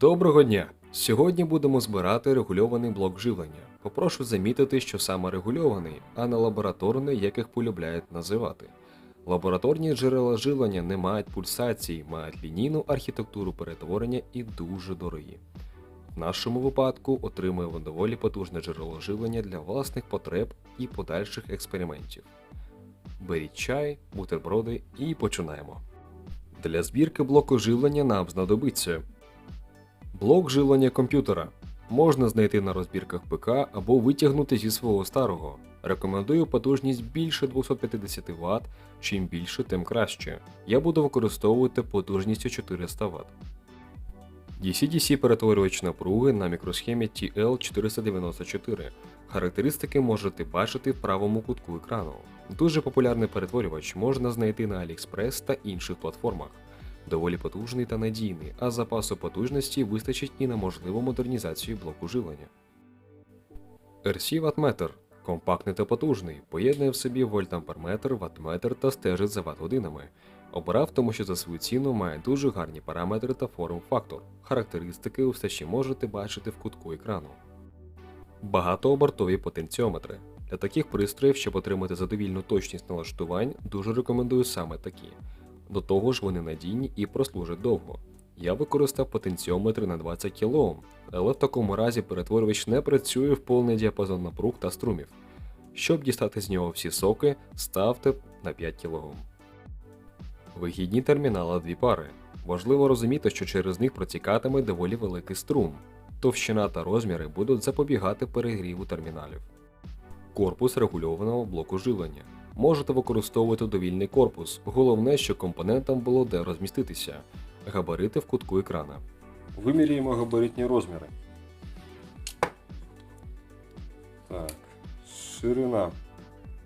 Доброго дня! Сьогодні будемо збирати регульований блок живлення. Попрошу замітити, що саме регульований, а не лабораторний, їх полюбляють називати. Лабораторні джерела живлення не мають пульсації, мають лінійну архітектуру перетворення і дуже дорогі. В нашому випадку отримуємо доволі потужне джерело живлення для власних потреб і подальших експериментів. Беріть чай, бутерброди і починаємо. Для збірки блоку живлення нам знадобиться Блок живлення комп'ютера можна знайти на розбірках ПК або витягнути зі свого старого. Рекомендую потужність більше 250 Вт, чим більше, тим краще. Я буду використовувати потужністю 400 Вт. DC-DC перетворювач напруги на мікросхемі TL494. Характеристики можете бачити в правому кутку екрану. Дуже популярний перетворювач можна знайти на AliExpress та інших платформах доволі потужний та надійний, а запасу потужності вистачить і на можливу модернізацію блоку живлення. RC Wattmeter компактний та потужний, поєднує в собі вольтамперметр, ваттметр та стежить за ватт-годинами. Обрав, тому що за свою ціну має дуже гарні параметри та форм-фактор. Характеристики у все ще можете бачити в кутку екрану. Багатообертові потенціометри. Для таких пристроїв, щоб отримати задовільну точність налаштувань, дуже рекомендую саме такі. До того ж вони надійні і прослужать довго. Я використав потенціометр на 20 кОм, але в такому разі перетворювач не працює в повний діапазон напруг та струмів. Щоб дістати з нього всі соки, ставте на 5 кОм. Вигідні термінали дві пари. Важливо розуміти, що через них протікатиме доволі великий струм. Товщина та розміри будуть запобігати перегріву терміналів. Корпус регульованого блоку живлення. Можете використовувати довільний корпус, головне, що компонентам було де розміститися. Габарити в кутку екрана. Виміряємо габаритні розміри. Так, ширина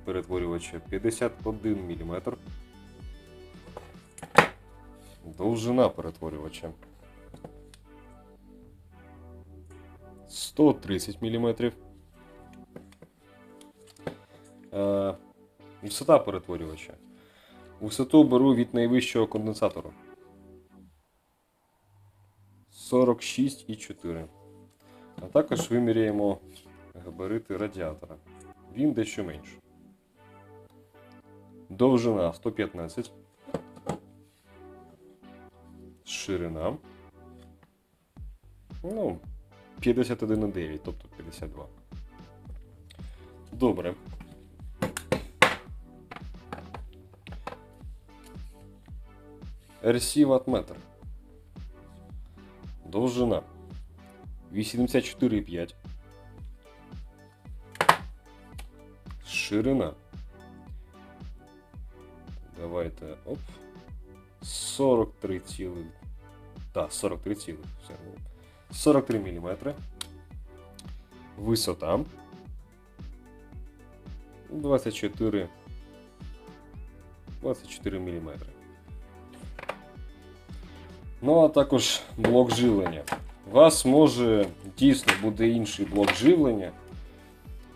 перетворювача 51 мм. Довжина перетворювача 130 мм. Висота перетворювача. Висоту беру від найвищого конденсатору. 46,4. А також виміряємо габарити радіатора. Він дещо менший. Довжина 115. Ширина. Ну, 51,9, тобто 52. Добре. RC ваттметр. Довжина 84,5. Ширина. Давайте. Оп. 43 цілих. Так, 43 цілих. Все. 43 мм. Висота. 24. 24 мм. Ну, а також блок живлення. У вас може дійсно буде інший блок живлення,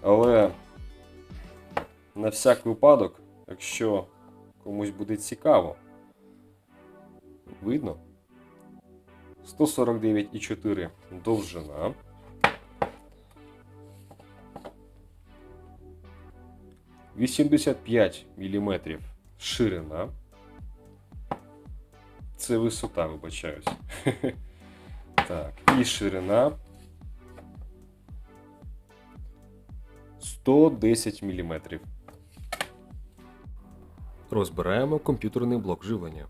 але на всяк випадок, якщо комусь буде цікаво, видно 149,4 довжина. Вісімдесят п'ять міліметрів ширина. Це висота, вибачаюсь. Так, і ширина 110 мм. Розбираємо комп'ютерний блок живлення.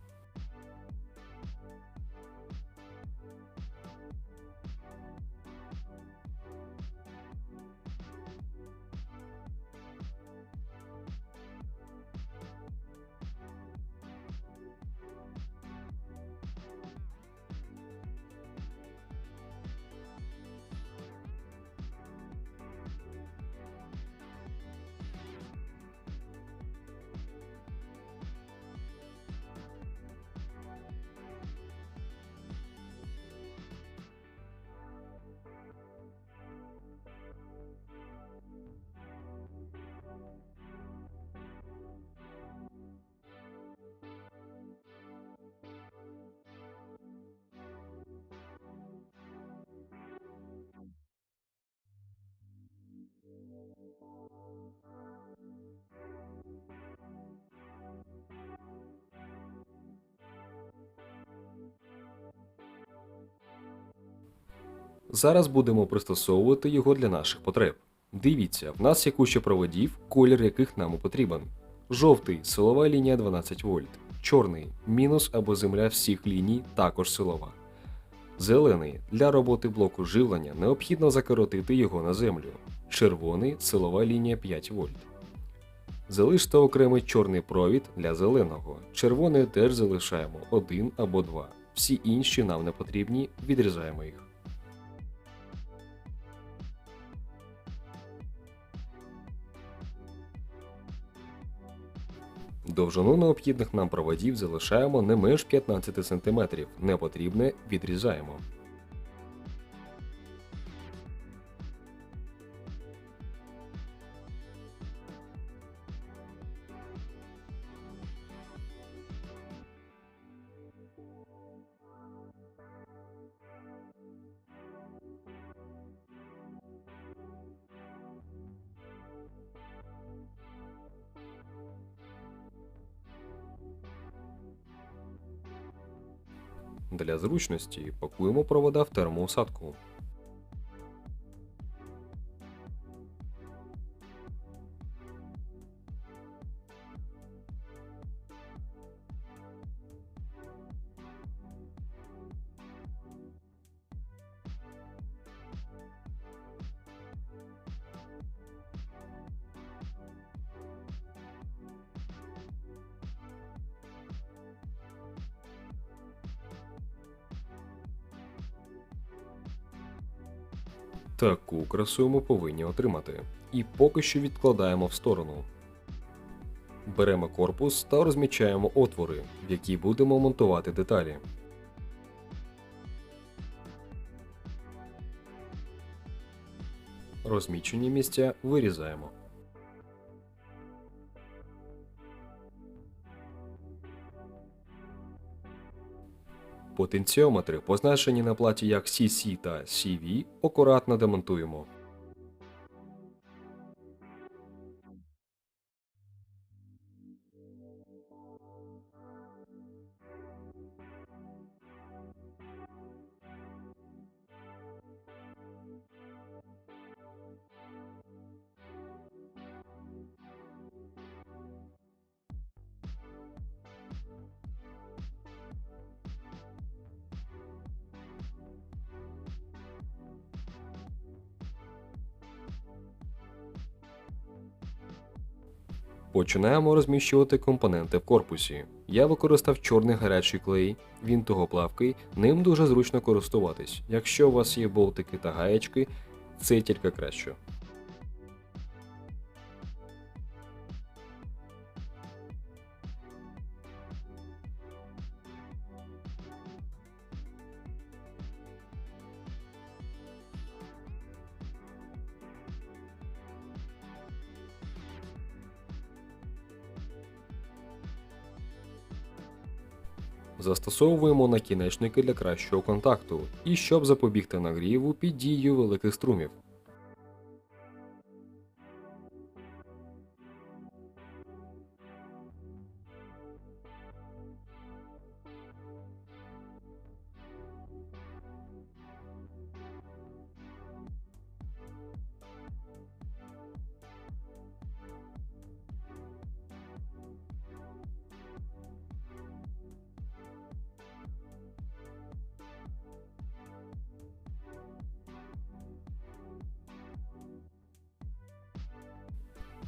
Зараз будемо пристосовувати його для наших потреб. Дивіться, в нас є куча проводів, колір яких нам потрібен. Жовтий силова лінія 12 вольт, чорний мінус або земля всіх ліній, також силова. Зелений для роботи блоку живлення необхідно закоротити його на землю. Червоний силова лінія 5 вольт. Залиште окремий чорний провід для зеленого. Червоний теж залишаємо один або два. Всі інші нам не потрібні, відрізаємо їх. Довжину необхідних нам проводів залишаємо не менш 15 см, непотрібне відрізаємо. Для зручності пакуємо провода в термоусадку. Таку красу ми повинні отримати. І поки що відкладаємо в сторону. Беремо корпус та розмічаємо отвори, в які будемо монтувати деталі. Розмічені місця вирізаємо. Потенціометри, позначені на платі як CC та CV, акуратно демонтуємо. Починаємо розміщувати компоненти в корпусі. Я використав чорний гарячий клей, він того плавкий, ним дуже зручно користуватись. Якщо у вас є болтики та гаєчки, це тільки краще. Застосовуємо накінечники для кращого контакту і щоб запобігти нагріву під дією великих струмів.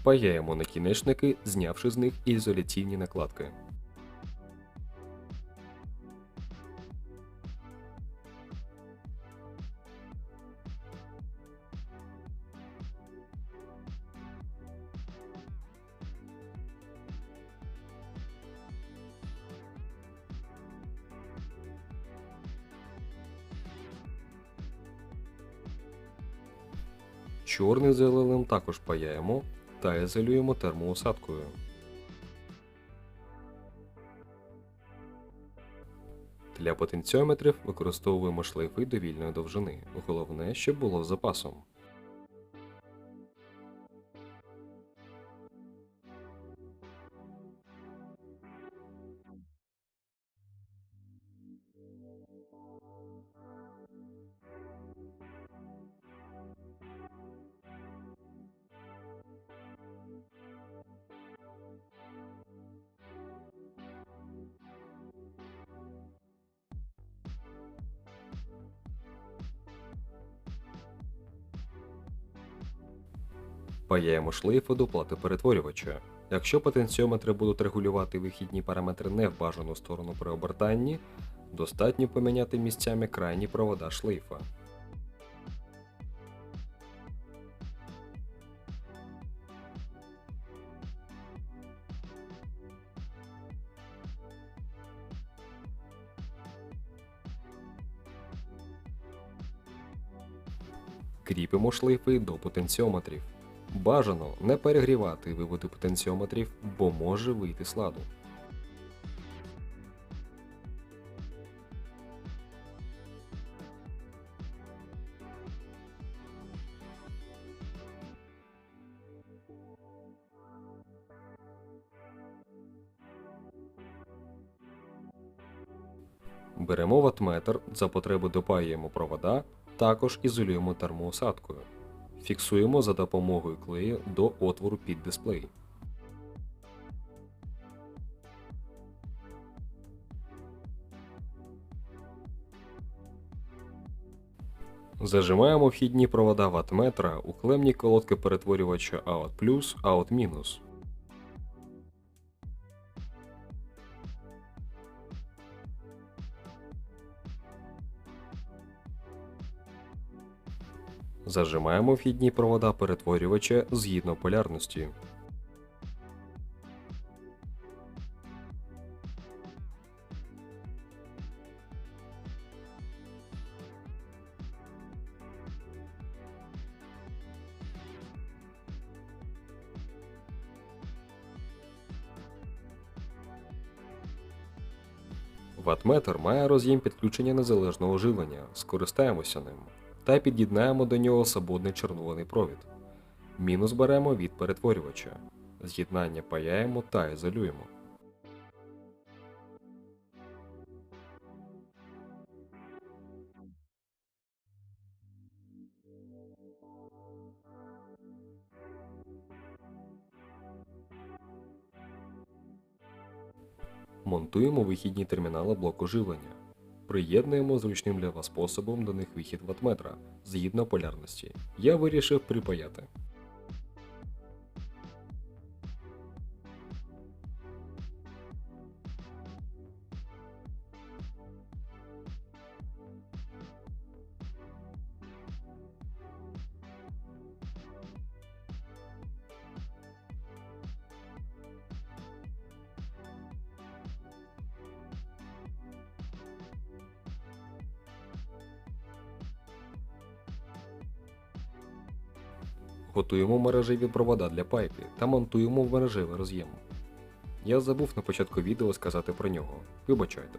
Паяємо накінечники, знявши з них ізоляційні накладки. Чорний зеленим також паяємо та ізолюємо термоусадкою. Для потенціометрів використовуємо шлейфи довільної довжини. Головне, щоб було з запасом. Паяємо шлейфи до плати перетворювача. Якщо потенціометри будуть регулювати вихідні параметри не в бажану сторону при обертанні, достатньо поміняти місцями крайні провода шлейфа. Кріпимо шлейфи до потенціометрів. Бажано не перегрівати виводи потенціометрів, бо може вийти з ладу. Беремо ватметр, за потреби допаюємо провода, також ізолюємо термоусадкою. Фіксуємо за допомогою клею до отвору під дисплей. Зажимаємо вхідні провода ватметра у клемні колодки перетворювача OUT+, OUT-. Зажимаємо вхідні провода перетворювача згідно полярності. Ватметр має роз'єм підключення незалежного живлення, скористаємося ним та під'єднаємо до нього свободний чорнований провід. Мінус беремо від перетворювача. З'єднання паяємо та ізолюємо. Монтуємо вихідні термінали блоку живлення. Приєднуємо зручним для вас способом до них вихід ватметра згідно полярності. Я вирішив припаяти. Готуємо мережеві провода для пайки та монтуємо мережевий роз'єм. Я забув на початку відео сказати про нього. Вибачайте.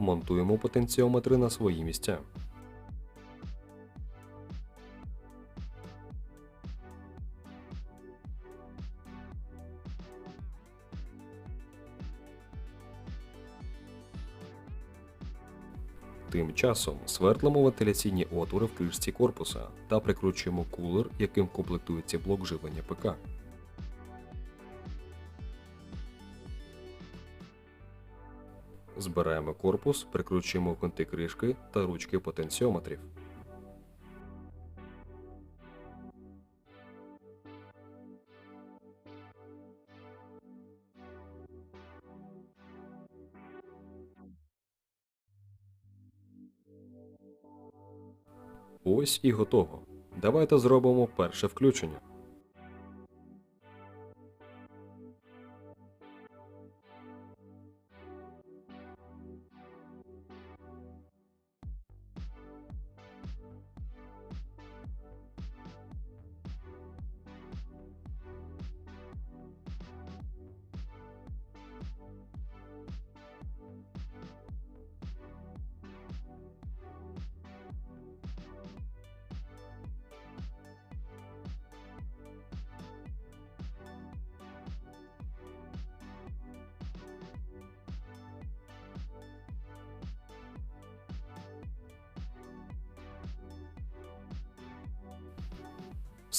Монтуємо потенціометри на свої місця. Тим часом свердлимо вентиляційні отвори в кришці корпуса та прикручуємо кулер, яким комплектується блок живлення ПК. Збираємо корпус, прикручуємо гвинти кришки та ручки потенціометрів. Ось і готово. Давайте зробимо перше включення.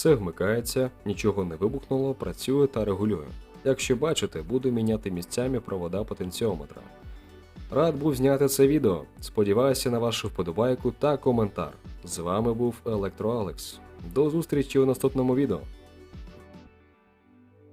Все вмикається, нічого не вибухнуло, працює та регулює. Якщо бачите, буду міняти місцями провода потенціометра. Рад був зняти це відео. Сподіваюся на вашу вподобайку та коментар. З вами був Електроалекс. До зустрічі у наступному відео.